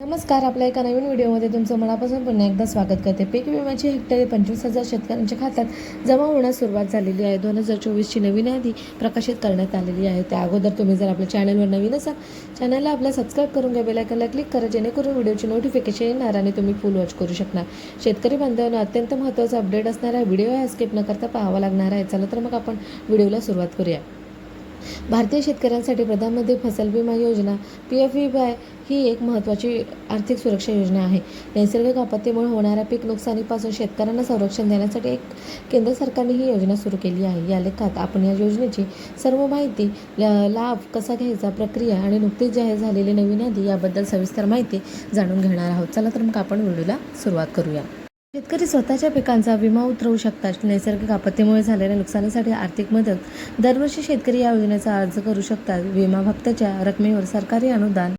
नमस्कार आपल्या एका नवीन व्हिडिओमध्ये तुमचं मनापासून पुन्हा एकदा स्वागत करते. पीक विम्याची हेक्टरी पंचवीस हजार शेतकऱ्यांच्या खात्यात जमा होण्यास सुरुवात झालेली आहे. दोन हजार चोवीसची नवीन यादी प्रकाशित करण्यात आलेली आहे. त्या अगोदर तुम्ही जर आपल्या चॅनलवर नवीन असाल चॅनलला आपल्या सबस्क्राईब करून घ्या बेलायकनला क्लिक करा जेणेकरून व्हिडिओची नोटिफिकेशन येणार आणि तुम्ही फुल वॉच करू शकणार. शेतकरी बांधवांना अत्यंत महत्त्वाचा अपडेट असणारा व्हिडिओ हा स्किप न करता पाहावा लागणार आहे. चला तर मग आपण व्हिडिओला सुरुवात करूया. भारतीय शेतकऱ्यांसाठी प्रधानमंत्री फसल विमा योजना पी एफ व्ही वाय ही एक महत्त्वाची आर्थिक सुरक्षा योजना आहे. नैसर्गिक आपत्तीमुळे होणाऱ्या पीक नुकसानीपासून शेतकऱ्यांना संरक्षण देण्यासाठी एक केंद्र सरकारने ही योजना सुरू केली आहे. या लेखात आपण या योजनेची सर्व माहिती ल- लाभ कसा घ्यायचा प्रक्रिया आणि नुकतीच जाहीर झालेली नवीन यादी याबद्दल सविस्तर माहिती जाणून घेणार आहोत. चला तर मग आपण व्हिडिओला सुरुवात करूया. शेतकरी स्वतःच्या पिकांचा विमा उतरवू शकतात. नैसर्गिक आपत्तीमुळे झालेल्या नुकसानीसाठी आर्थिक मदत दरवर्षी शेतकरी या योजनेचा अर्ज करू शकतात. विमा भक्ताच्या रकमेवर सरकारी अनुदान.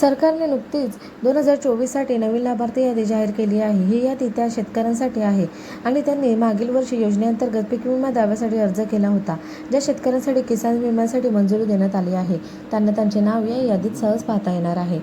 सरकारने नुकतीच दोन हजार चोवीससाठी नवीन लाभार्थी यादी जाहीर केली आहे. ही यादी त्या शेतकऱ्यांसाठी आहे आणि त्यांनी मागील वर्षी योजनेअंतर्गत पीक विमा दाव्यासाठी अर्ज केला होता ज्या शेतकऱ्यांसाठी किसान विम्यासाठी मंजुरी देण्यात आली आहे. त्यांना त्यांचे नाव या यादीत सहज पाहता येणार आहे.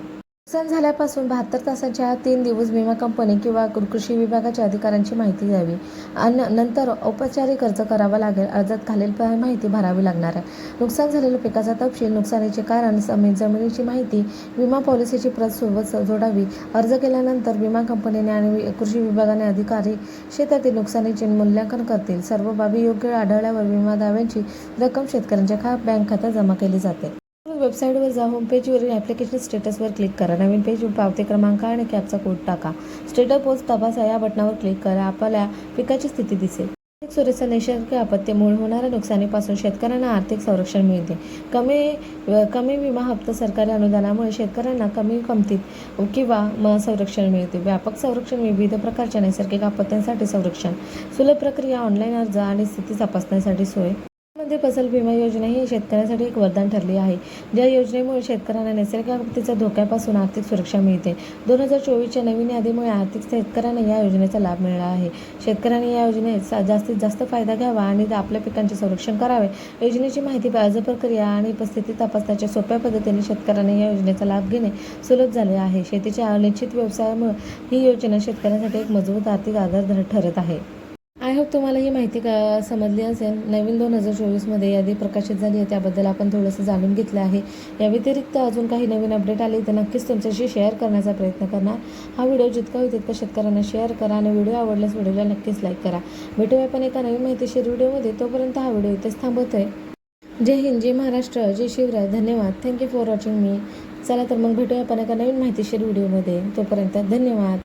नुकसान झाल्यापासून बहात्तर तासाच्या आत तीन दिवस विमा कंपनी किंवा कृषी विभागाच्या अधिकाऱ्यांची माहिती द्यावी आणि नंतर औपचारिक अर्ज करावा लागेल. अर्जात खालील माहिती भरावी लागणार आहे. नुकसान झालेल्या पिकाचा तपशील नुकसानीचे कारण समी जमिनीची माहिती विमा पॉलिसीची प्रत सोबत जोडावी. अर्ज केल्यानंतर विमा कंपनीने आणि कृषी विभागाने अधिकारी शेतातील नुकसानीचे मूल्यांकन करतील. सर्व बाबी योग्य आढळल्यावर विमा दाव्यांची रक्कम शेतकऱ्यांच्या खा बँक खात्यात जमा केली जाते. वेबसाईटवर जा होम पेजवरील ॲप्लिकेशन स्टेटसवर क्लिक करा. नवीन पेज पावती क्रमांक आणि कॅबचा कोड टाका. स्टेटस पोस्ट तपासा या बटनावर क्लिक करा. आपल्या पिकाची स्थिती दिसेल. आर्थिक नैसर्गिक आपत्तीमुळे होणाऱ्या नुकसानीपासून शेतकऱ्यांना आर्थिक संरक्षण मिळते. कमी कमी विमा हप्ता सरकारी अनुदानामुळे शेतकऱ्यांना कमी किमतीत किंवा म संरक्षण मिळते. व्यापक संरक्षण विविध प्रकारच्या नैसर्गिक आपत्त्यांसाठी संरक्षण. सुलभ प्रक्रिया ऑनलाईन अर्ज आणि स्थिती तपासण्यासाठी सोय. मध्ये फसल विमा योजना ही शेतकऱ्यांसाठी एक वरदान ठरली आहे. ज्या योजनेमुळे शेतकऱ्यांना नैसर्गिक आपत्तीच्या धोक्यापासून आर्थिक सुरक्षा मिळते. दोन हजार चोवीसच्या नवीन यादीमुळे आर्थिक शेतकऱ्यांना या योजनेचा लाभ मिळाला आहे. शेतकऱ्यांनी या योजनेत सा- जास्तीत जास्त फायदा घ्यावा आणि आपल्या पिकांचे संरक्षण करावे. योजनेची माहिती अर्ज प्रक्रिया आणि परिस्थिती तपासण्याच्या सोप्या पद्धतीने शेतकऱ्यांना या योजनेचा लाभ घेणे सुलभ झाले आहे. शेतीच्या अनिश्चित व्यवसायामुळे ही योजना शेतकऱ्यांसाठी एक मजबूत आर्थिक आधार ठरत आहे. आय होप तुम्हाला ही माहिती का समजली असेल. नवीन दोन हजार चोवीसमध्ये यादी प्रकाशित झाली आहे. त्याबद्दल आपण थोडंसं जाणून घेतलं आहे. या व्यतिरिक्त अजून काही नवीन अपडेट आले तर नक्कीच तुमच्याशी शेअर करण्याचा प्रयत्न करणार. हा व्हिडिओ जितका होईल तितका शेतकऱ्यांना शेअर करा आणि व्हिडिओ आवडल्यास व्हिडिओला नक्कीच लाईक करा. भेटूया आपण एका नवीन माहितीशीर व्हिडिओमध्ये. तोपर्यंत हा व्हिडिओ इथेच आहे जय हिंद जय महाराष्ट्र जय शिवराय. धन्यवाद. थँक्यू फॉर वॉचिंग मी चला तर मग भेटूया आपण एका नवीन माहितीशीर व्हिडिओमध्ये. तोपर्यंत धन्यवाद.